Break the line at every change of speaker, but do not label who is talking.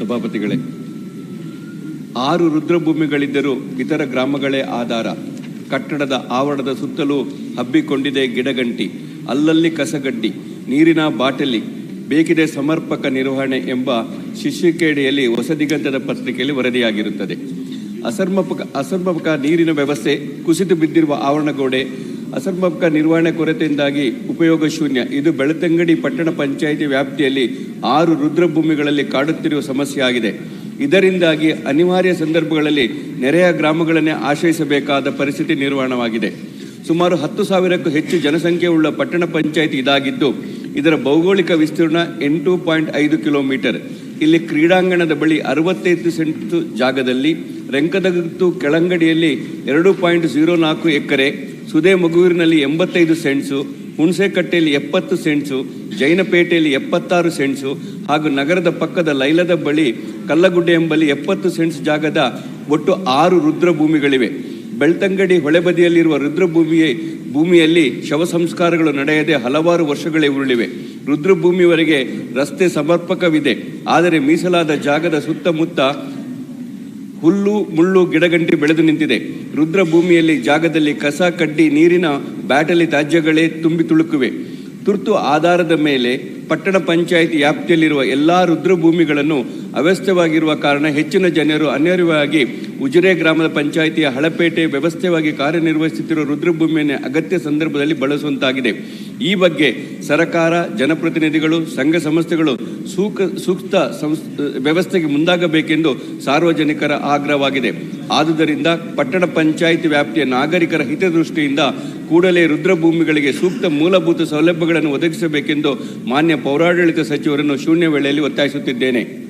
ಸಭಾಪತಿಗಳೇ, ಆರು ರುದ್ರಭೂಮಿಗಳಿದ್ದರೂ ಇತರ ಗ್ರಾಮಗಳೇ ಆಧಾರ. ಕಟ್ಟಡದ ಆವರಣದ ಸುತ್ತಲೂ ಹಬ್ಬಿಕೊಂಡಿದೆ ಗಿಡಗಂಟಿ, ಅಲ್ಲಲ್ಲಿ ಕಸಗಡ್ಡಿ, ನೀರಿನ ಬಾಟಲಿ, ಬೇಕಿದೆ ಸಮರ್ಪಕ ನಿರ್ವಹಣೆ ಎಂಬ ಶಿಷ್ಯಕೇಡಿಯಲ್ಲಿ ಹೊಸದಿಗಂತದ ಪತ್ರಿಕೆಯಲ್ಲಿ ವರದಿಯಾಗಿರುತ್ತದೆ. ಅಸರ್ಮಪಕ ಅಸರ್ಮಪಕ ನೀರಿನ ವ್ಯವಸ್ಥೆ ಕುಸಿದು ಬಿದ್ದಿರುವ ಆವರಣಗೋಡೆ ಅಸಮರ್ಪಕ ನಿರ್ವಹಣೆ ಕೊರತೆಯಿಂದಾಗಿ ಉಪಯೋಗ ಶೂನ್ಯ. ಇದು ಬೆಳತಂಗಡಿ ಪಟ್ಟಣ ಪಂಚಾಯಿತಿ ವ್ಯಾಪ್ತಿಯಲ್ಲಿ ಆರು ರುದ್ರಭೂಮಿಗಳಲ್ಲಿ ಕಾಡುತ್ತಿರುವ ಸಮಸ್ಯೆ ಆಗಿದೆ. ಇದರಿಂದಾಗಿ ಅನಿವಾರ್ಯ ಸಂದರ್ಭಗಳಲ್ಲಿ ನೆರೆಯ ಗ್ರಾಮಗಳನ್ನೇ ಆಶ್ರಯಿಸಬೇಕಾದ ಪರಿಸ್ಥಿತಿ ನಿರ್ಮಾಣವಾಗಿದೆ ಸುಮಾರು ಹತ್ತು ಸಾವಿರಕ್ಕೂ ಹೆಚ್ಚು ಜನಸಂಖ್ಯೆ ಉಳ್ಳ ಪಟ್ಟಣ ಪಂಚಾಯಿತಿ ಇದಾಗಿದ್ದು, ಇದರ ಭೌಗೋಳಿಕ ವಿಸ್ತೀರ್ಣ ಎಂಟು ಪಾಯಿಂಟ್ ಐದು ಕಿಲೋಮೀಟರ್. ಇಲ್ಲಿ ಕ್ರೀಡಾಂಗಣದ ಬಳಿ ಅರವತ್ತೈದು ಸೆಂಟ್ ಜಾಗದಲ್ಲಿ ರೆಂಕದಗತ್ತು ಕೆಳಂಗಡಿಯಲ್ಲಿ ಎರಡು ಪಾಯಿಂಟ್ ಝೀರೋ ನಾಲ್ಕು ಎಕರೆ, ಸುದೇ ಮಗುವಿನಲ್ಲಿ ಎಂಬತ್ತೈದು ಸೆಂಟ್ಸು, ಹುಣಸೆಕಟ್ಟೆಯಲ್ಲಿ ಎಪ್ಪತ್ತು ಸೆಂಟ್ಸು, ಜೈನಪೇಟೆಯಲ್ಲಿ ಎಪ್ಪತ್ತಾರು ಸೆಂಟ್ಸು ಹಾಗೂ ನಗರದ ಪಕ್ಕದ ಲೈಲದ ಬಳಿ ಕಲ್ಲಗುಡ್ಡೆ ಎಂಬಲ್ಲಿ ಎಪ್ಪತ್ತು ಸೆಂಟ್ಸ್ ಜಾಗದ ಒಟ್ಟು ಆರು ರುದ್ರಭೂಮಿಗಳಿವೆ. ಬೆಳ್ತಂಗಡಿ ಹೊಳೆಬದಿಯಲ್ಲಿರುವ ರುದ್ರಭೂಮಿಯ ಭೂಮಿಯಲ್ಲಿ ಶವ ಸಂಸ್ಕಾರಗಳು ನಡೆಯದೆ ಹಲವಾರು ವರ್ಷಗಳೇ ಉರುಳಿವೆ. ರುದ್ರಭೂಮಿವರೆಗೆ ರಸ್ತೆ ಸಮರ್ಪಕವಿದೆ. ಆದರೆ ಮೀಸಲಾದ ಜಾಗದ ಸುತ್ತಮುತ್ತ ಹುಲ್ಲು, ಮುಳ್ಳು, ಗಿಡಗಂಟಿ ಬೆಳೆದು ನಿಂತಿದೆ. ರುದ್ರಭೂಮಿಯಲ್ಲಿ ಜಾಗದಲ್ಲಿ ಕಸ ಕಡ್ಡಿ ನೀರಿನ ಬ್ಯಾಟಲಿ ತ್ಯಾಜ್ಯಗಳೇ ತುಂಬಿ ತುಳುಕುವೆ. ತುರ್ತು ಆಧಾರದ ಮೇಲೆ ಪಟ್ಟಣ ಪಂಚಾಯಿತಿ ವ್ಯಾಪ್ತಿಯಲ್ಲಿರುವ ಎಲ್ಲಾ ರುದ್ರಭೂಮಿಗಳನ್ನು ಅವ್ಯಸ್ಥವಾಗಿರುವ ಕಾರಣ ಹೆಚ್ಚಿನ ಜನರು ಅನಿವಾರ್ಯವಾಗಿ ಉಜಿರೆ ಗ್ರಾಮದ ಪಂಚಾಯಿತಿಯ ಹಳಪೇಟೆ ವ್ಯವಸ್ಥೆವಾಗಿ ಕಾರ್ಯನಿರ್ವಹಿಸುತ್ತಿರುವ ರುದ್ರಭೂಮಿಯನ್ನು ಅಗತ್ಯ ಸಂದರ್ಭದಲ್ಲಿ ಬಳಸುವಂತಾಗಿದೆ. ಈ ಬಗ್ಗೆ ಸರಕಾರ, ಜನಪ್ರತಿನಿಧಿಗಳು, ಸಂಘ ಸಂಸ್ಥೆಗಳು ಸೂಕ, ಸೂಕ್ತ ವ್ಯವಸ್ಥೆಗೆ ಮುಂದಾಗಬೇಕೆಂದು ಸಾರ್ವಜನಿಕರ ಆಗ್ರಹವಾಗಿದೆ. ಆದುದರಿಂದ ಪಟ್ಟಣ ಪಂಚಾಯಿತಿ ವ್ಯಾಪ್ತಿಯ ನಾಗರಿಕರ ಹಿತದೃಷ್ಟಿಯಿಂದ ಕೂಡಲೇ ರುದ್ರಭೂಮಿಗಳಿಗೆ ಸೂಕ್ತ ಮೂಲಭೂತ ಸೌಲಭ್ಯಗಳನ್ನು ಒದಗಿಸಬೇಕೆಂದು ಮಾನ್ಯ ಪೌರಾಡಳಿತ ಸಚಿವರನ್ನು ಶೂನ್ಯ ವೇಳೆಯಲ್ಲಿ ಒತ್ತಾಯಿಸುತ್ತಿದ್ದೇನೆ.